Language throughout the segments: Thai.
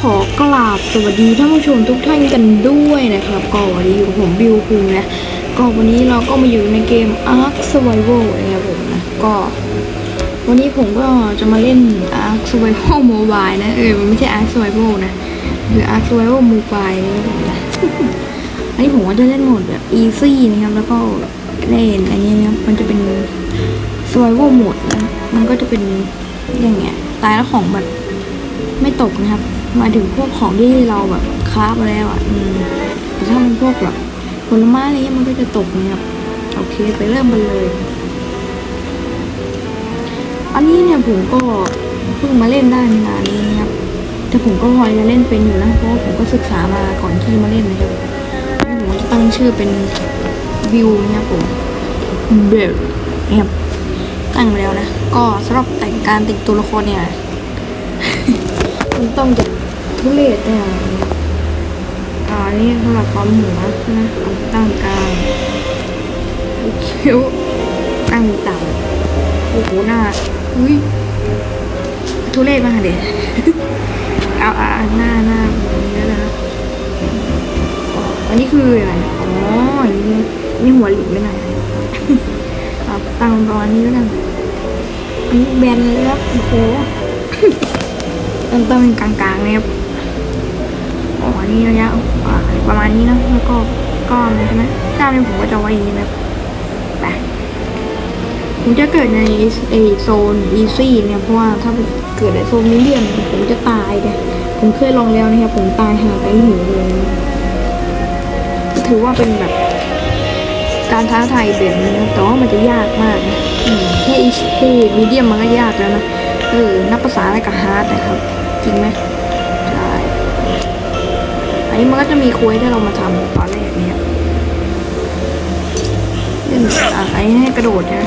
ขอกราบสวัสดีท่านผู้ชมทุกท่านกันด้วยนะครับ ก็วันนี้อยู่กับผมบิวคุงนะ ก็วันนี้เราก็มาอยู่ในเกม Ark Survival นะครับผมนะ ก็ วันนี้ผมก็จะมาเล่น Ark Survival Mobile นะ เออมันไม่ใช่ Ark Survival นะคือ Ark Survival Mobile นะครับผมนะ อันนี้ผมก็จะเล่นโหมดแบบ easy นะครับ แล้วก็เล่นอันนี้นะครับ มันจะเป็น survival mode นะ มันก็จะเป็นอย่างเงี้ย ตายแล้วของแบบไม่ตกนะครับ มาถึงพวกของที่เราแบบคราฟมาแล้วอะอืมแต่ถ้ามันพวกแบบผลไม้อะไรเงี้ยมันก็จะตกเนะครับโอเคไปเริ่มกันเลย อันนี้เนี่ยผมก็เพิ่งมาเล่นได้ไม่นานนี้นะครับแต่ผมก็พอจะเล่นเป็นอยู่นะเพราะว่าผมก็ศึกษามาก่อนที่มาเล่นนะครับนี่ผมจะตั้งชื่อเป็นวิวนะครับผมเบลนะครับตั้งแล้วนะ ก็สำหรับแต่งการแต่งตัวละครเนี่ยมันต้องจะ ทุเรศเนี่อ่านี่สำหรับความหัวนะเอาตั้งกลางคิ้วตั้งต่ำโอ้โหหน้าอุ้ยทุเรศมากเด็เอาอ่าหน้าหน้าแบบนี้นะอันนี้คืออะไรอ๋ออันนี้นี่หัวหลิบไม่ไหนเอาตั้งระมาณนี้แล้วกันอันนี้แบนเลยครับโอ้โหต้นต้นเป็นกลางๆนะครับ อ๋อนี่ระยะอ่าประมาณนี้นะแล้วก็ก้อนใช่ไหมก้านเนี่ยผมก็จะไว้อย่างนี้นะครับไปผมจะเกิดในไอโซนอีซี่เนี่ยเพราะว่าถ้าเกิดในโซนมีเดียมผมจะตายเนี่ยผมเคยลองแล้วนะครับผมตายหาไปหิวเลยถือว่าเป็นแบบการท้าทายแบบนี้นะแต่ว่ามันจะยากมากนะแค่อีแค่มีเดียมมันก็ยากแล้วนะเออนับภาษาอะไรกับฮาร์ดนะครับ จริงไหม อันนี้มันก็จะมีคุยที่เรามาทำตอนแรกเนี่ยเล่นอะอันนี้ให้กระโดดนะ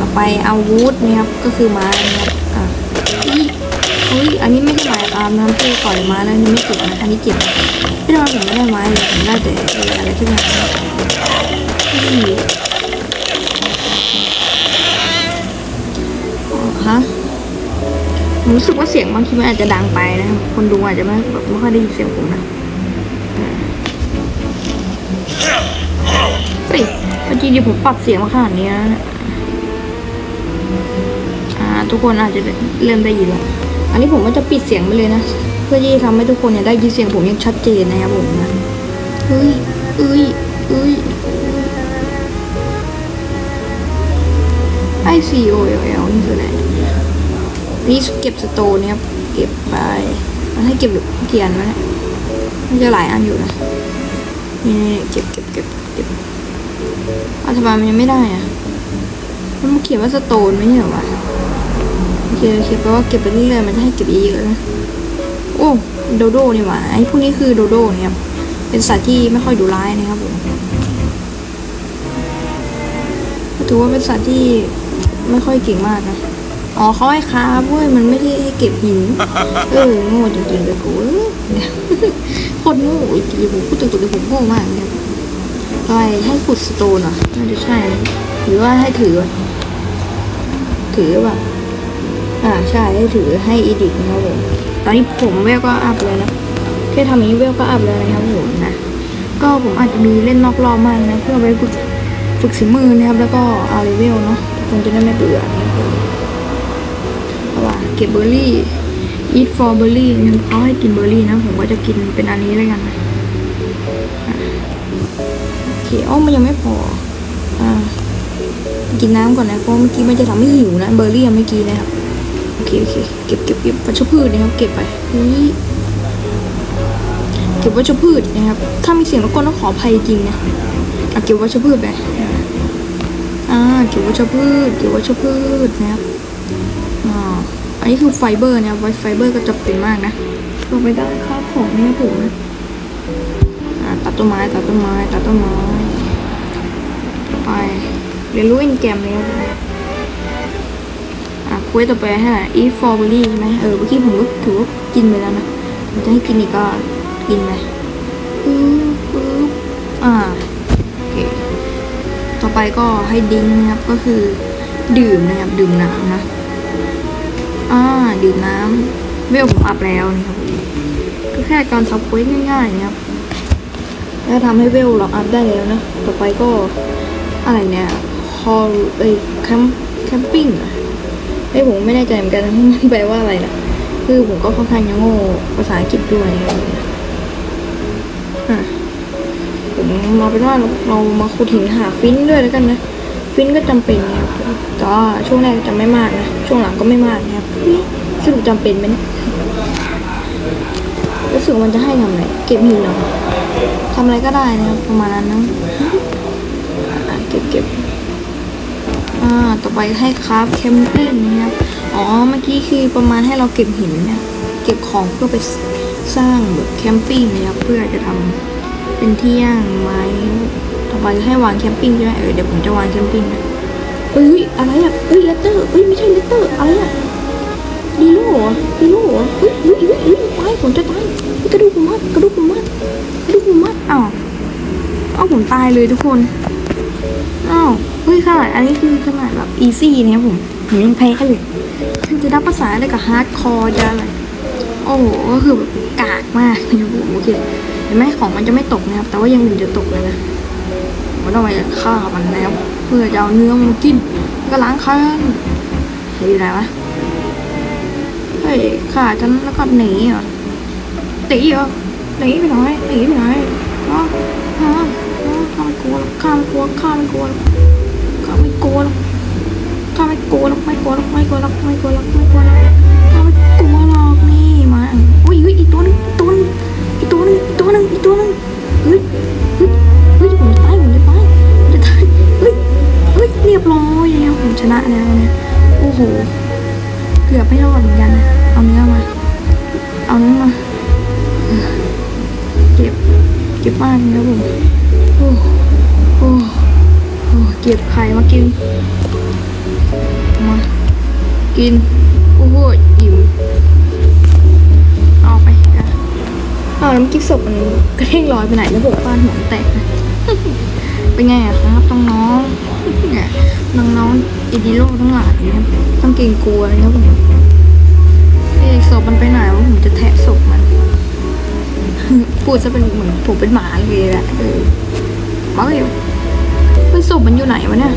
ต่อไปอาวูดเนี่ยครับก็คือไม้นะครับอะอีเฮ้ยอันนี้ไม่ใช่ไม้อามนะครับที่ก่อยม้แล้วนี่ไม่เก็บนะอันนี้เก็บไม่ได้ว่าผมไม่ได้ไม้เลยผมได้แต่อะไรที่อย่างอืมอ๋อฮะ ผมรู้สึกว่าเสียงบางทีมันอาจจะดังไปนะครับ คนดูอาจจะไม่แบบไม่ค่อยได้ยินเสียงผมนะเฮ้ยเมื่อกี้ที่ผมปรับเสียงมาขนาดนี้แล้วนะอ่า ทุกคนอาจจะเริ่มได้ยินแล้ว อันนี้ผมก็จะปิดเสียงไปเลยนะ เพื่อที่จะทำให้ทุกคนเนี่ยได้ยินเสียงผมอย่างชัดเจนนะครับผมนะเฮ้ยเอ้ยเอ้ยไอซีโอเอลนี่คืออะไร นี่เก็บสโตนเนี่ยครับ เก็บไปมันให้เก็บเกียนไว้เนี่ยมันจะหลายอันอยู่นะ นี่เก็บเก็บเก็บเก็บอาทำไมมันยังไม่ได้อะ มันเขียนว่าสโตนไม่ใช่เหรอวะโอเคโอเคแปลว่าเก็บไปเรื่อยๆมันจะให้เก็บเยอะๆนะ โอ้โดโดนี่หว่าไอ้พวกนี้คือโดโดเนี่ยครับ เป็นสัตว์ที่ไม่ค่อยดุร้ายนะครับผมถือว่าเป็นสัตว์ที่ไม่ค่อยเก่งมากนะ อ๋อเขาให้ค้าบเว้ยมันไม่ได้ให้เก็บหิน เออโง่จริงๆเลยกูเนี่ยโคตรโง่จริงๆผมพูดตรงๆเลยผมโง่มากเนี่ยอะไรให้ขุดสโตนเหรอน่าจะใช่ หรือว่าให้ถือ ถือป่ะอ่าใช่ให้ถือให้อีดิทนะครับผมตอนนี้ผมเวลก็อัพเลยนะแค่ทำนี้เวลก็อัพเลยนะครับผมนะก็ผมอาจจะมีเล่นนอกรอบมากนะ เพื่อไปฝึกฝึกสีมือนะครับ แล้วก็เอาเลเวลเนาะคนจะได้ไม่เบื่อนะ เก็บเบอร์รี่ eat for berry เนี่เขาให้กินเบอร์รี่นะ ผมก็จะกินเป็นอันนี้แล้วกันนะโอเคอ๋อมันยังไม่พออ่ากินน้ำก่อนนะเพราะเมื่อกี้มันจะทำให้หิวนะเบอร์รี่ยังไม่กินนะครับโอเคโอเคเก็บเก็บเก็บวัชพืชนะครับเก็บไปนี่เก็บวัชพืชนะครับ ถ้ามีเสียงรบกวนต้องขออภัยจริงนะเก็บวัชพืชไปอ่าเก็บวัชพืชเก็บวัชพืชนะครับ นี้คือไฟเบอร์นะครับไวไฟเบอร์ก็จะเป็นมากนะลงไปด้ครับผมเนี่ยผมนะอ่าตัดต้นไม้ตัดต้นไม้ตัดต้นไม้ไปเรียนรู้อินแกรมเลยอะคุยต่อไปให้อีฟอร์เบอรี่ใช่ไหมเออเมื่อกี้ผมก็ถือว่ากินไปแล้วนะมันจะให้กินอีกก็กินไปปึ๊บปึ๊บอ่าโอเคต่อไปก็ให้ดิ้งนะครับก็คือดื่มนะครับดื่มน้ำนะ อ่าดื่มน้ำเวลผมอัพแล้วนะครับก็แค่การทับเควสง่ายๆนะครับแล้วทำให้เวลเราอัพได้แล้วนะ ต่อไปก็อะไรเนี่ยคอลเอ้ยแคมแคมปิ้งอะไอ้ยผมไม่แน่ใจเหมือนกันนะมันแปลว่าอะไรนะคือผมก็ค่อนข้างยังโง่ภาษาอังกฤษด้วยนะครับอะผมมาเป็นว่าเราเรามาขุดหินหาฟินด้วยแล้วกันนะ ฟินก็จำเป็นนะครับแต่ว่าช่วงแรกจะไม่มากนะ ช่วงหลังก็ไม่มากนะครับสรุปจำเป็นไหมรู้สึกมันจะให้ทำอะไร เก็บหินเหรอทำอะไรก็ได้นะครับประมาณนั้นนะอะเก็บเก็บอ่าต่อไปให้คราฟแคมปิ้งนะครับ อ๋อ เมื่อกี้คือประมาณให้เราเก็บหินนะ เก็บของเพื่อไปสร้างแบบแคมปิ้งนะครับ เพื่อจะทำเป็นที่ย่างไม้ ไปให้วางแคมปิ้งใช่ไหมเออเดี๋ยวผมจะวางแคมปิ้งนะเอ้ยอะไรอะเอ้ยเลตเตอร์เอ้ยไม่ใช่เลตเตอร์อะไรอะดีโล่เหรอดีโล่เหรอเฮ้ยเฮ้ยเฮ้ยตายผมจะตายกระดูกผมมัดกระดูกผมมัดกระดูกผมมัดอ้าวอ้าวผมตายเลยทุกคนอ้าวเฮ้ยขนาดอันนี้คือขนาดแบบอีซี่เนี่ยผมผมยังแพ้เลยจะรับภาษาอะไรกับฮาร์ดคอร์จะอะไรโอ้โหก็คือแบบกากมากนะครับผมโอเคเห็นไหมของมันจะไม่ตกนะครับ แต่ว่ายังหนึ่งจะตกเลยนะ ผมต้องไปฆ่ามันแล้ว เพื่อจะเอาเนื้อมากินก็ล้างค้นเฮ้ยอยู่ไหนวะเฮ้ยฆ่าฉันแล้วก็หนีเหรอตีเหรอหนีไปไหนหนีไปไหนฮะฮะฮะข้ามกลัวข้ามกลัวข้ามกลัวข้าไม่กลัวหรอกข้าไม่กลัวหรอกไม่กลัวหรอกไม่กลัวหรอกไม่กลัวหรอกไม่กลัวหรอกข้าไม่กลัวหรอกนี่มาอุ้ยเฮ้ยอีกตัวนึงตัวนึงอีกตัวนึงอีกตัวนึงอีกตัวนึง ผมชนะแล้วเนี่ยโอ้โห เกือบไม่รอดเหมือนกันนะเอาเนื้อมา เอาเนื้อมา เก็บ เก็บมากเลยครับผมโอ้โอ้โอ้เก็บไข่มากิน มา กิน โอ้โหอิ่มเอาไปอะอ้าวแล้วเมื่อกี้ศพมันกระเด้งลอยไปไหนแล้วผมฟาดหัวมันแตก เป็นไงอะครับน้องๆ เนี่ยน้องๆอีดิโลทั้งหลายนะครับต้องเกรงกลัวนะครับผมเอ้ศพมันไปไหนวะผมจะแทะศพมัน พูดซะเป็นเหมือนผมเป็นหมาเลยแหละเออมาเลยเฮ้ยศพมันอยู่ไหนวะเนี่ย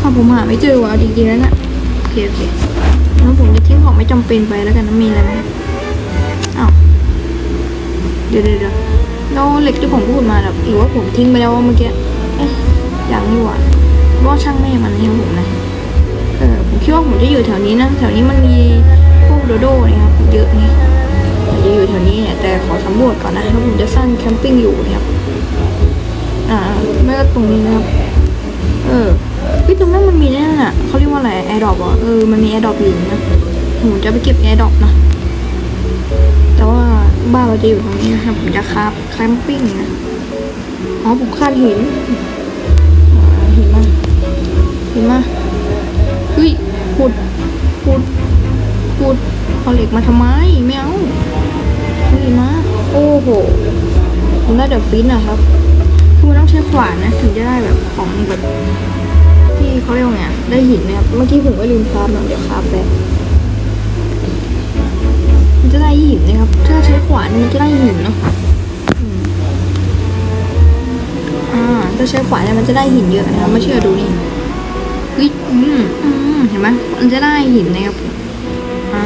ข้าผมหาไม่เจอวะจริงๆแล้วเนะโอเคโอเคแล้วผมจะทิ้งของไม่จำเป็นไปแล้วกันนะมีอะไรไหมอ้าวเดี๋ยวเดี๋ยวเดี๋ยวแล้วเหล็กที่ผมพูดมาแบบหรือว่าผมทิ้งไปแล้วว่าเมื่อกี้เอ๊ะอย่างนี้หว่า ว่าช่างแม่มันให้ผมนะเออผมคิดว่าผมจะอยู่แถวนี้นะแถวนี้มันมีพวกโดโด้นี่ยครับเยอะนี่ผมจะอยู่แถวนี้เนี่ยแต่ขอสำรวจก่อนนะแล้วผมจะสร้างแคมปิ้งอยู่เนี่ยครับอ่าไม่ก็ตรงนี้นะครับเออเฮ้ยตรงนั้นมันมีนั่นน่ะเขาเรียกว่าอะไรแอร์ดรอปอะเออมันมีแอร์ดรอปอยู่นะผมจะไปเก็บแอร์ดรอปนะแต่ว่าบ้านเราจะอยู่ตรงนี้นะครับผมจะคาฟแคมปิ้งนะอ๋อผมคาดหินหินมาหินมาเฮ้ยขุดขุดขุดเอาเหล็กมาทำไมไม่เอาเฮ้ยมาโอ้โหผมได้แต่ฟินนะครับคือมันต้องใช้ขวานนะ ถึงจะได้แบบของแบบที่เขาเรียกว่าไงได้หินนะครับเมื่อกี้ผมก็ลืมคราฟนะเดี๋ยวคราฟแบบมันจะได้หินนะครับ ถ้าใช้ขวานมันจะได้หินเนาะอ่าถ้าใช้ขวานเนี่ยมันจะได้หินเยอะนะครับไม่เชื่อดูนี่ เฮ้ยอืมอืมเห็นไหมมันจะได้หินนะครับอ่า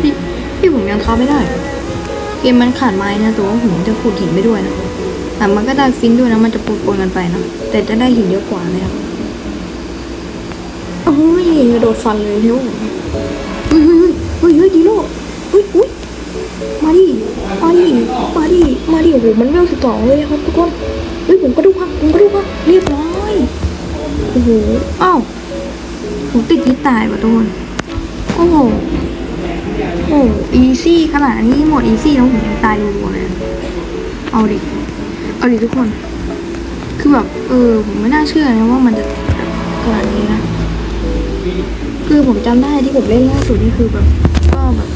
พี่พี่ผมยังท้าไม่ได้ เกมมันขาดไม้นะแต่ว่าผมจะขุดหินไปด้วยนะแต่มันก็ได้ฟินด้วยนะมันจะปนๆกันไปนะแต่จะได้หินเยอะกว่านะครับโอ้ยกระโดดฟันเลยเร็วเฮ้ยเฮ้ยเฮ้ยเฮ้ยดีโลเฮ้ยอุ้ยมาดิมาดิมาดิมาดิโอ้โหมันเวลสิบสองเลยครับทุกคนเฮ้ยผมก็ดูครับผมก็ดูครับเรียบร้อย อ้โหอ้าวผมติดที่ตายว่ะทุกคนโอ้โหโอ้อีซี่ขนาดนี้หมดอีซี่แล้วผมยังตายรัวเลย เอาดิ เอาดิทุกคน คือแบบ เออ ผมไม่น่าเชื่อนะว่ามันจะแบบขนาดนี้นะ คือผมจำได้ที่ผมเล่นล่าสุดนี่คือแบบ ก็แบบ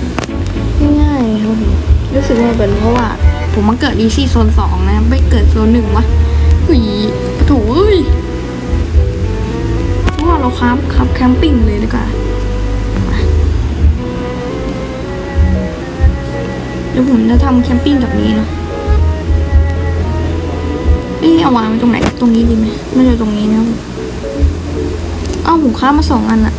ง่ายๆครับผมรู้สึกว่าเป็นเพราะว่า ผมมาเกิดดีซี่โซนสองนะ ไม่เกิดโซนหนึ่งวะหุยโถูเอ้ย เราะว่าเราค้ามครับแคมปิ้งเลยดีกว่ามายวผมจะทำแคมปิ้งแบบนี้เนาะเอ๊ะเอาวางไว้ตรงไหน ตรงนี้ดีไหมไม่ใช่ตรงนี้นะเอ้าผมค้ามาสองอันอะ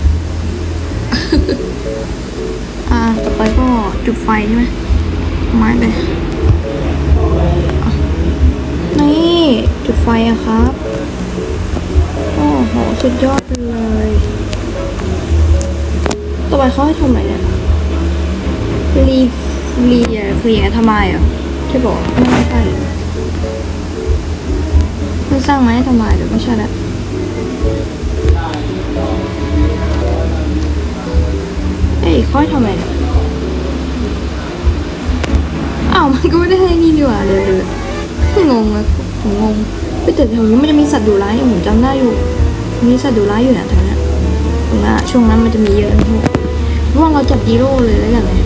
อ่า ต่อไปก็จุดไฟใช่ไหมไม้ไปนี่จุดไฟอะครับ สุดยอดไปเลยต่อไปเขาให้ทำอะไรเนี่ยรีรีอะคืออย่างไงทำไมอะที่บอกไม่ใช่เพิ่งสร้างมาให้ทำไมเดี๋ยวไม่ใช่ละเอ้ยเขาให้ทำอะไรเนี่ยอ้าวมันก็ไม่ได้ให้นี่ดีกว่าเลยเลยงงอะผมงงไปแต่แถวนี้มันจะมีสัตว์ดุร้ายผมจำได้อยู่ มีสัตว์ดุร้ายอยู่นะแถวเนี้ยตรงนั้นอะช่วงนั้นมันจะมีเยอะพวกราะว่าเราจับดีโร่เลยแล้วกันเลย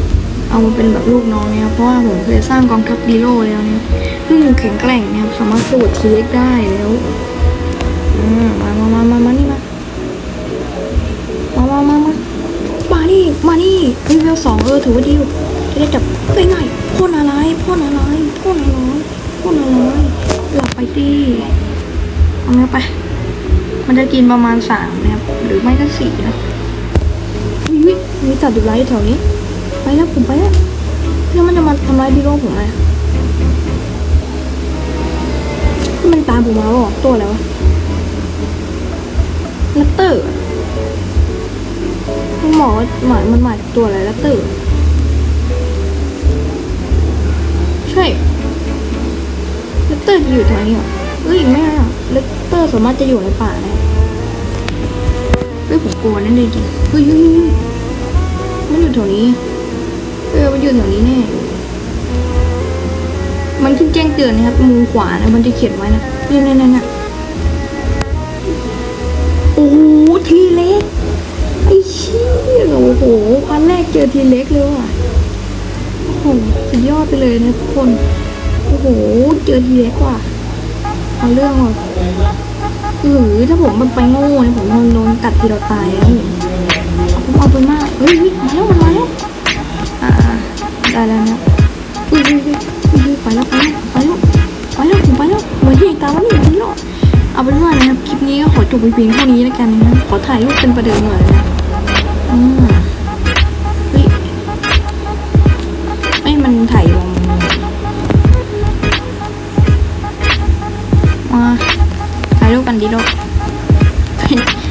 เอามาเป็นแบบลูกน้องเนี่ยเพราะว่าผมเคยสร้างกองทัพดีโร่แล้วเนี่ยซึ่งแข็งแกร่งเนี่ยสามารถสู้ทีเล็กได้แล้วมามามามามานี่มามามามามามานี่มานี่รีวิวสองเออถือว่าดีจะได้จับง่ายๆพ่นอะไรพ่นอะไรพ่นอะไรพ่นอะไรหลับไปดิเอาเนี้ยไป มันจะกินประมาณสามนะครับหรือไม่ก็สี่นะอุ้ยมีสัตว์ดุร้ายอยู่แถวนี้ ไปแล้วผมไปแล้วแล้วมันจะมาทำร้ายดีโร่ผมไหมมันตามผมมาบอกตัวอะไรวะลัตเตอร์หมอหมายมันหมายตัวอะไรลัตเตอร์ใช่ลัตเตอร์อยู่แถวนี้เหรอเอ้ยไม่อะลัตเตอร์สามารถจะอยู่ในป่าได้ ผมกลัวนั่นเลยจริงเฮ้ยเฮ้ยมันอยู่แถวนี้เออมันอยู่แถวนี้แน่มันขึ้นแจ้งเตือนนะครับมุมขวานะมันจะเขียนไว้นะเนี่ยเนี่ยเนี่ยเนี่ยโอ้โหทีเล็กไอ้เชี่ยโอ้โหพันแรกเจอทีเล็กเลยว่ะโอ้โหสุดยอดไปเลยนะทุกคนโอ้โหเจอทีเล็กว่ะเอาเรื่องว่ะ อือถ้าผมมันไปโง่เนี่ยผมโดนโดนกัดทีเราตายแล้วผมเอาไปมากเฮ้ยมาแล้วมาแล้วอ่าได้แล้วนะอุ้ยอุ้ยอุ้ยไปแล้วไปแล้วไปแล้วไปแล้วผมไปแล้วเหมือนที่ตาวันนี่มันรอดเอาเป็นว่านะครับคลิปนี้ก็ขอจบไปเพียงเท่านี้แล้วกันนะขอถ่ายรูปเป็นประเดิมหน่อยนะ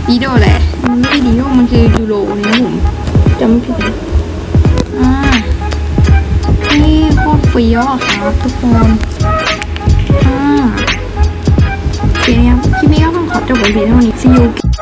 ดีโดแหละ มันไม่ใช่ดีโดมันคือยูโรเนี่ยผมจำไม่ผิดนะอ่านี่โคตรเฟี้ยวอะครับทุกคนอ่าโอเคนะครับคลิปนี้ก็ต้องขอจบไว้เพียงเท่านี้ see you